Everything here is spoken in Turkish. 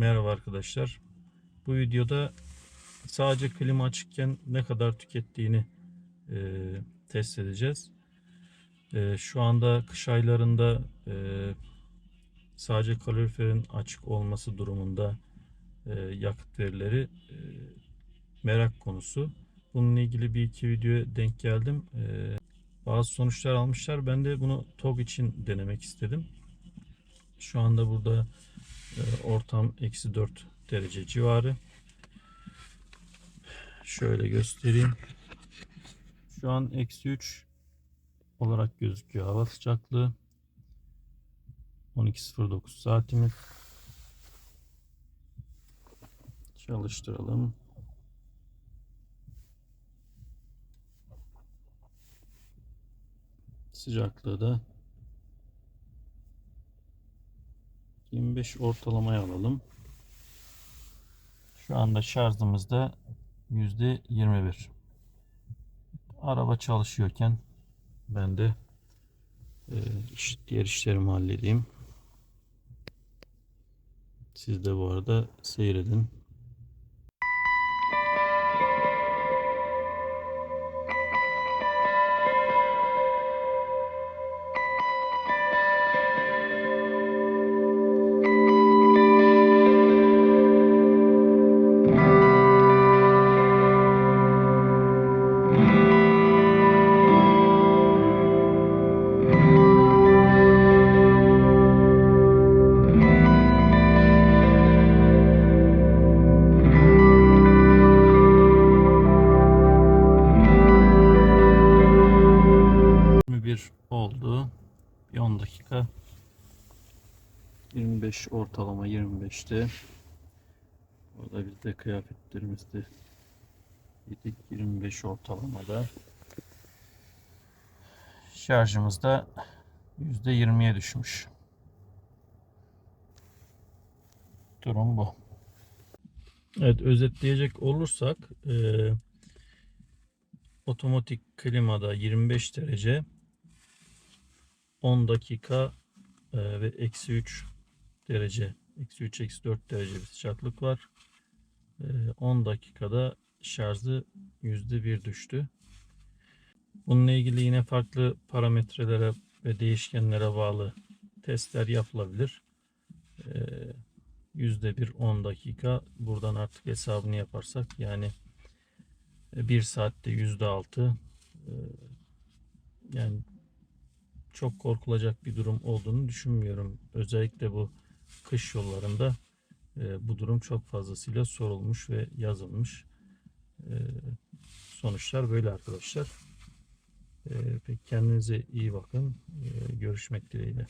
Merhaba arkadaşlar. Bu videoda sadece klima açıkken ne kadar tükettiğini e, test edeceğiz. E, şu anda kış aylarında e, sadece kaloriferin açık olması durumunda e, yakıt verileri e, merak konusu. Bununla ilgili bir iki videoya denk geldim. E, bazı sonuçlar almışlar. Ben de bunu TOG için denemek istedim. Şu anda burada ortam eksi 4 derece civarı. Şöyle göstereyim. Şu an eksi 3 olarak gözüküyor hava sıcaklığı. 12.09 saatimiz. Çalıştıralım. Sıcaklığı da 25 ortalamaya alalım. Şu anda şarjımızda %21. Araba çalışıyorken ben de e, diğer işlerimi halledeyim. Siz de bu arada seyredin. Bir 10 dakika. 25 ortalama 25'te. Orada biz de kıyafetlerimizde yedik 25 ortalamada. Şarjımız da %20'ye düşmüş. Durum bu. Evet özetleyecek olursak eee otomatik klimada 25 derece 10 dakika e, ve eksi 3 derece eksi 3 eksi 4 derece bir sıcaklık var. E, 10 dakikada şarjı %1 düştü. Bununla ilgili yine farklı parametrelere ve değişkenlere bağlı testler yapılabilir. E, %1 10 dakika buradan artık hesabını yaparsak yani 1 saatte %6 e, yani çok korkulacak bir durum olduğunu düşünmüyorum. Özellikle bu kış yollarında e, bu durum çok fazlasıyla sorulmuş ve yazılmış. E, sonuçlar böyle arkadaşlar. E, peki kendinize iyi bakın. E, görüşmek dileğiyle.